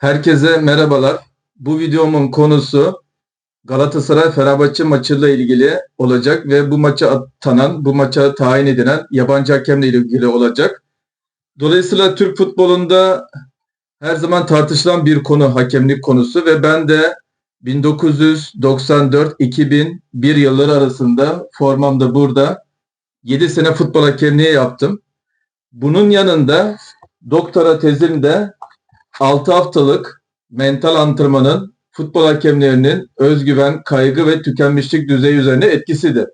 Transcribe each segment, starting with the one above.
Herkese merhabalar. Bu videomun konusu Galatasaray-Fenerbahçe maçıyla ilgili olacak ve bu maça atanan, bu maça tayin edilen yabancı hakemle ilgili olacak. Dolayısıyla Türk futbolunda her zaman tartışılan bir konu hakemlik konusu ve ben de 1994-2001 yılları arasında formam da burada 7 sene futbol hakemliği yaptım. Bunun yanında doktora tezimde 6 haftalık mental antrenmanın futbol hakemlerinin özgüven, kaygı ve tükenmişlik düzeyi üzerine etkisidir.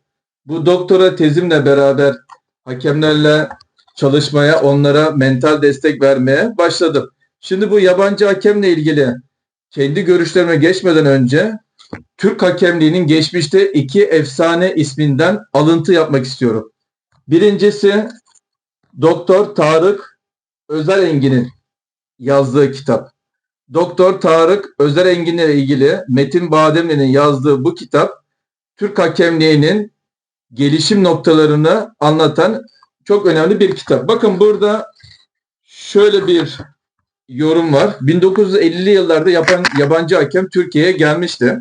Bu doktora tezimle beraber hakemlerle çalışmaya, onlara mental destek vermeye başladım. Şimdi bu yabancı hakemle ilgili kendi görüşlerime geçmeden önce Türk hakemliğinin geçmişte iki efsane isminden alıntı yapmak istiyorum. Birincisi Doktor Tarık Özer Engin'in yazdığı kitap. Doktor Tarık Özer Engin'le ilgili Metin Bademli'nin yazdığı bu kitap Türk hakemliğinin gelişim noktalarını anlatan çok önemli bir kitap. Bakın burada şöyle bir yorum var. 1950'li yıllarda yapan yabancı hakem Türkiye'ye gelmişti.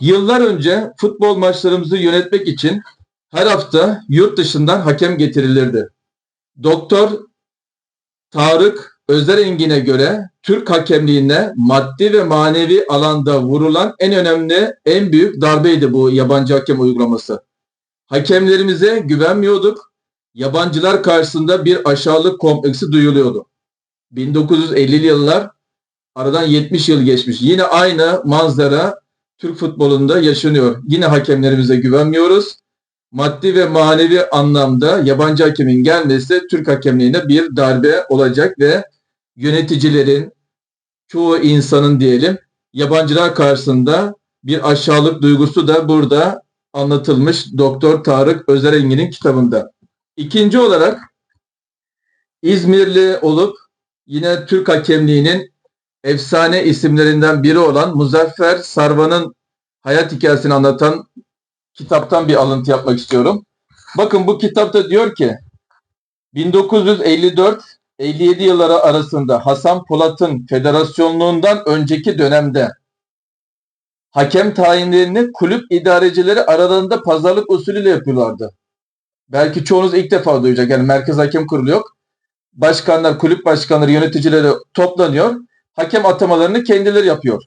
Yıllar önce futbol maçlarımızı yönetmek için her hafta yurt dışından hakem getirilirdi. Doktor Tarık Özerengin'e göre Türk hakemliğine maddi ve manevi alanda vurulan en önemli, en büyük darbeydi bu yabancı hakem uygulaması. Hakemlerimize güvenmiyorduk. Yabancılar karşısında bir aşağılık kompleksi duyuluyordu. 1950'li yıllar aradan 70 yıl geçmiş. Yine aynı manzara Türk futbolunda yaşanıyor. Yine hakemlerimize güvenmiyoruz maddi ve manevi anlamda yabancı hakemin gelmesi Türk hakemliğine bir darbe olacak ve yöneticilerin çoğu insanın diyelim yabancılar karşısında bir aşağılık duygusu da burada anlatılmış Doktor Tarık Özerengin'in kitabında. İkinci olarak İzmirli olup yine Türk hakemliğinin efsane isimlerinden biri olan Muzaffer Sarvan'ın hayat hikayesini anlatan kitaptan bir alıntı yapmak istiyorum. Bakın bu kitapta diyor ki 1954 57 yılları arasında Hasan Polat'ın federasyonluğundan önceki dönemde hakem tayinlerini kulüp idarecileri aralarında pazarlık usulüyle yapıyorlardı. Belki çoğunuz ilk defa duyacak. Yani merkez hakem kurulu yok. Başkanlar, kulüp başkanları, yöneticileri toplanıyor. Hakem atamalarını kendileri yapıyor.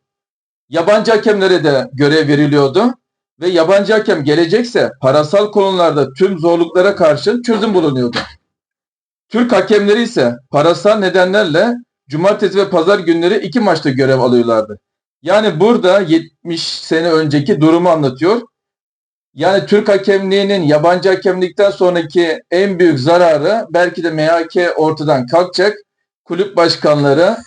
Yabancı hakemlere de görev veriliyordu ve yabancı hakem gelecekse parasal konularda tüm zorluklara karşı çözüm bulunuyordu. Türk hakemleri ise parasal nedenlerle cumartesi ve pazar günleri iki maçta görev alıyorlardı. Yani burada 70 sene önceki durumu anlatıyor. Yani Türk hakemliğinin yabancı hakemlikten sonraki en büyük zararı belki de MHK ortadan kalkacak. Kulüp başkanları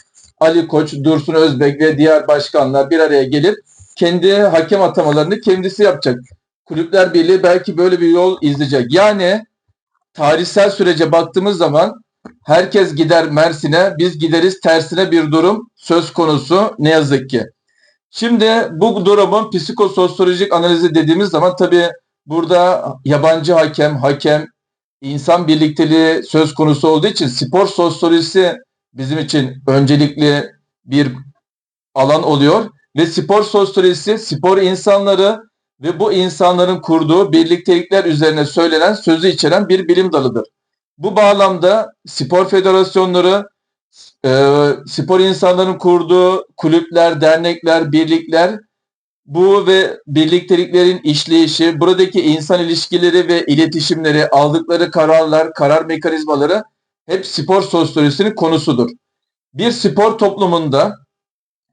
Ali Koç, Dursun Özbek ve diğer başkanlar bir araya gelip kendi hakem atamalarını kendisi yapacak. Kulüpler Birliği belki böyle bir yol izleyecek. Yani tarihsel sürece baktığımız zaman herkes gider Mersin'e, biz gideriz tersine bir durum söz konusu ne yazık ki. Şimdi bu durumun psikososyolojik analizi dediğimiz zaman tabii burada yabancı hakem, hakem, insan birlikteliği söz konusu olduğu için spor sosyolojisi bizim için öncelikli bir alan oluyor ve spor sosyolojisi spor insanları ve bu insanların kurduğu birliktelikler üzerine söylenen sözü içeren bir bilim dalıdır. Bu bağlamda spor federasyonları, e, spor insanların kurduğu kulüpler, dernekler, birlikler bu ve birlikteliklerin işleyişi, buradaki insan ilişkileri ve iletişimleri, aldıkları kararlar, karar mekanizmaları hep spor sosyolojisinin konusudur. Bir spor toplumunda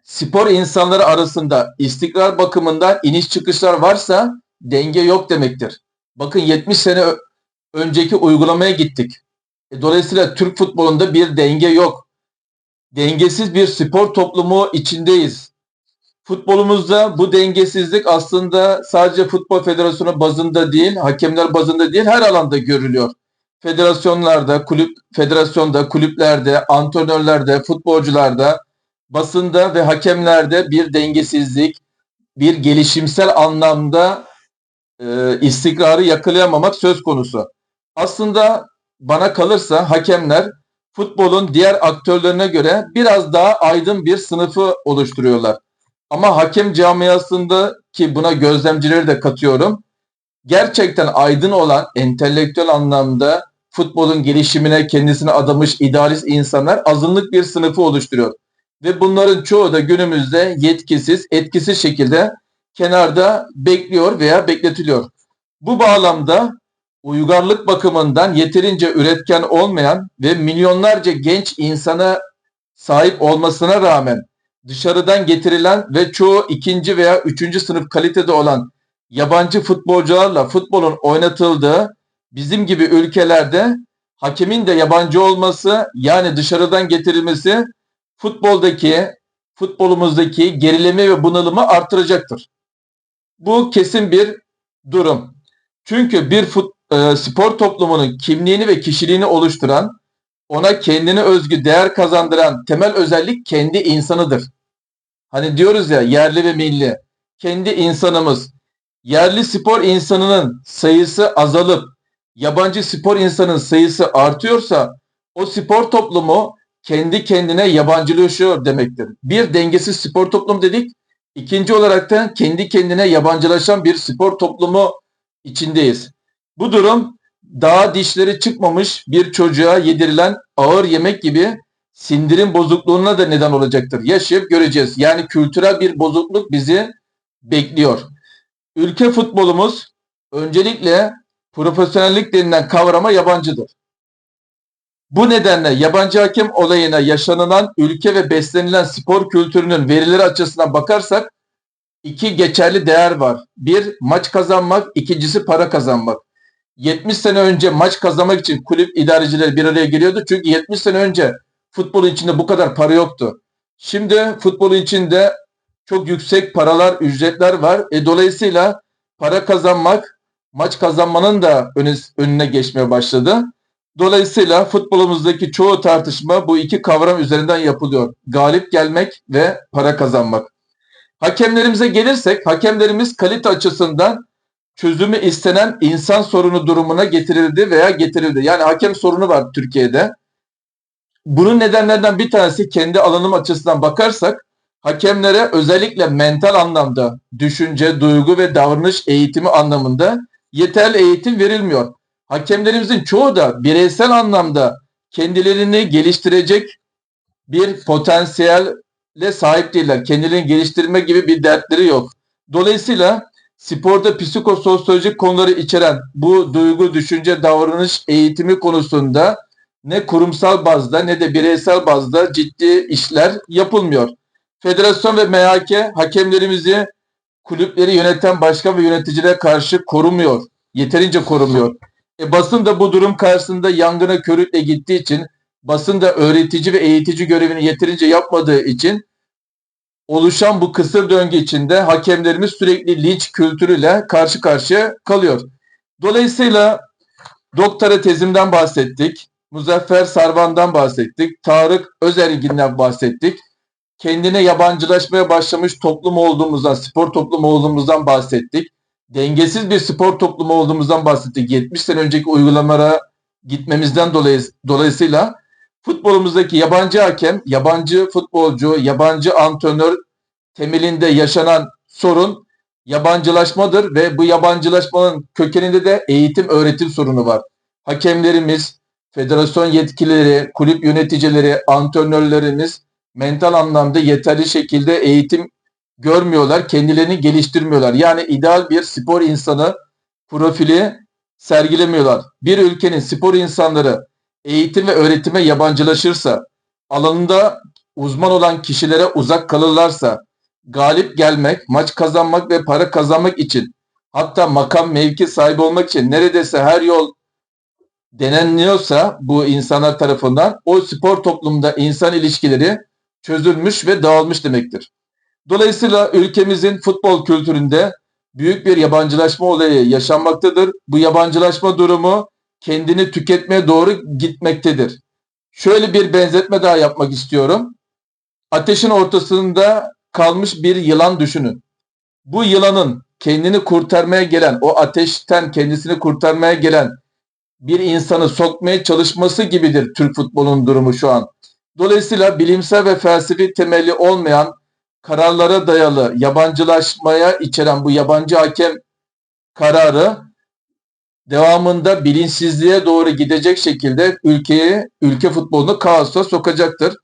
spor insanları arasında istikrar bakımından iniş çıkışlar varsa denge yok demektir. Bakın 70 sene önceki uygulamaya gittik. E, dolayısıyla Türk futbolunda bir denge yok. Dengesiz bir spor toplumu içindeyiz. Futbolumuzda bu dengesizlik aslında sadece futbol federasyonu bazında değil, hakemler bazında değil, her alanda görülüyor. Federasyonlarda, kulüp federasyonda, kulüplerde, antrenörlerde, futbolcularda, basında ve hakemlerde bir dengesizlik, bir gelişimsel anlamda e, istikrarı yakalayamamak söz konusu. Aslında bana kalırsa hakemler futbolun diğer aktörlerine göre biraz daha aydın bir sınıfı oluşturuyorlar. Ama hakem camiasında ki buna gözlemcileri de katıyorum. Gerçekten aydın olan entelektüel anlamda futbolun gelişimine kendisini adamış idealist insanlar azınlık bir sınıfı oluşturuyor. Ve bunların çoğu da günümüzde yetkisiz, etkisiz şekilde kenarda bekliyor veya bekletiliyor. Bu bağlamda uygarlık bakımından yeterince üretken olmayan ve milyonlarca genç insana sahip olmasına rağmen dışarıdan getirilen ve çoğu ikinci veya üçüncü sınıf kalitede olan yabancı futbolcularla futbolun oynatıldığı bizim gibi ülkelerde hakemin de yabancı olması yani dışarıdan getirilmesi futboldaki futbolumuzdaki gerilimi ve bunalımı artıracaktır. Bu kesin bir durum. Çünkü bir fut, e, spor toplumunun kimliğini ve kişiliğini oluşturan, ona kendine özgü değer kazandıran temel özellik kendi insanıdır. Hani diyoruz ya yerli ve milli. Kendi insanımız. Yerli spor insanının sayısı azalıp yabancı spor insanın sayısı artıyorsa o spor toplumu kendi kendine yabancılaşıyor demektir. Bir dengesiz spor toplumu dedik. İkinci olarak da kendi kendine yabancılaşan bir spor toplumu içindeyiz. Bu durum daha dişleri çıkmamış bir çocuğa yedirilen ağır yemek gibi sindirim bozukluğuna da neden olacaktır. Yaşayıp göreceğiz. Yani kültürel bir bozukluk bizi bekliyor. Ülke futbolumuz öncelikle profesyonellik denilen kavrama yabancıdır. Bu nedenle yabancı hakem olayına yaşanılan ülke ve beslenilen spor kültürünün verileri açısından bakarsak iki geçerli değer var. Bir maç kazanmak, ikincisi para kazanmak. 70 sene önce maç kazanmak için kulüp idarecileri bir araya geliyordu. Çünkü 70 sene önce futbolun içinde bu kadar para yoktu. Şimdi futbolun içinde çok yüksek paralar, ücretler var. E, dolayısıyla para kazanmak, maç kazanmanın da önüne geçmeye başladı. Dolayısıyla futbolumuzdaki çoğu tartışma bu iki kavram üzerinden yapılıyor. Galip gelmek ve para kazanmak. Hakemlerimize gelirsek, hakemlerimiz kalite açısından çözümü istenen insan sorunu durumuna getirildi veya getirildi. Yani hakem sorunu var Türkiye'de. Bunun nedenlerden bir tanesi kendi alanım açısından bakarsak hakemlere özellikle mental anlamda düşünce, duygu ve davranış eğitimi anlamında yeterli eğitim verilmiyor. Hakemlerimizin çoğu da bireysel anlamda kendilerini geliştirecek bir potansiyelle sahip değiller. Kendilerini geliştirme gibi bir dertleri yok. Dolayısıyla sporda psikososyolojik konuları içeren bu duygu, düşünce, davranış eğitimi konusunda ne kurumsal bazda ne de bireysel bazda ciddi işler yapılmıyor. Federasyon ve MHK hakemlerimizi kulüpleri yöneten başkan ve yöneticilere karşı korumuyor. Yeterince korumuyor. E, basın da bu durum karşısında yangına körükle gittiği için basın da öğretici ve eğitici görevini yeterince yapmadığı için oluşan bu kısır döngü içinde hakemlerimiz sürekli linç kültürüyle karşı karşıya kalıyor. Dolayısıyla doktora tezimden bahsettik. Muzaffer Sarvan'dan bahsettik. Tarık Özergin'den bahsettik. Kendine yabancılaşmaya başlamış toplum olduğumuzdan, spor toplumu olduğumuzdan bahsettik. Dengesiz bir spor toplumu olduğumuzdan bahsettik. 70 sene önceki uygulamalara gitmemizden dolayı, dolayısıyla futbolumuzdaki yabancı hakem, yabancı futbolcu, yabancı antrenör temelinde yaşanan sorun yabancılaşmadır ve bu yabancılaşmanın kökeninde de eğitim öğretim sorunu var. Hakemlerimiz, federasyon yetkilileri, kulüp yöneticileri, antrenörlerimiz mental anlamda yeterli şekilde eğitim görmüyorlar, kendilerini geliştirmiyorlar. Yani ideal bir spor insanı profili sergilemiyorlar. Bir ülkenin spor insanları eğitim ve öğretime yabancılaşırsa, alanında uzman olan kişilere uzak kalırlarsa, galip gelmek, maç kazanmak ve para kazanmak için hatta makam mevki sahibi olmak için neredeyse her yol denenliyorsa bu insanlar tarafından o spor toplumunda insan ilişkileri çözülmüş ve dağılmış demektir. Dolayısıyla ülkemizin futbol kültüründe büyük bir yabancılaşma olayı yaşanmaktadır. Bu yabancılaşma durumu kendini tüketmeye doğru gitmektedir. Şöyle bir benzetme daha yapmak istiyorum. Ateşin ortasında kalmış bir yılan düşünün. Bu yılanın kendini kurtarmaya gelen, o ateşten kendisini kurtarmaya gelen bir insanı sokmaya çalışması gibidir Türk futbolunun durumu şu an. Dolayısıyla bilimsel ve felsefi temeli olmayan kararlara dayalı yabancılaşmaya içeren bu yabancı hakem kararı devamında bilinçsizliğe doğru gidecek şekilde ülkeyi, ülke futbolunu kaosa sokacaktır.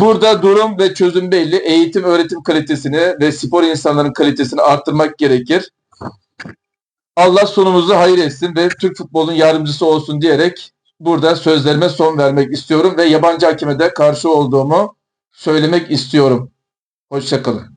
Burada durum ve çözüm belli. Eğitim, öğretim kalitesini ve spor insanların kalitesini arttırmak gerekir. Allah sonumuzu hayır etsin ve Türk futbolunun yardımcısı olsun diyerek burada sözlerime son vermek istiyorum ve yabancı hakeme de karşı olduğumu söylemek istiyorum. Hoşçakalın.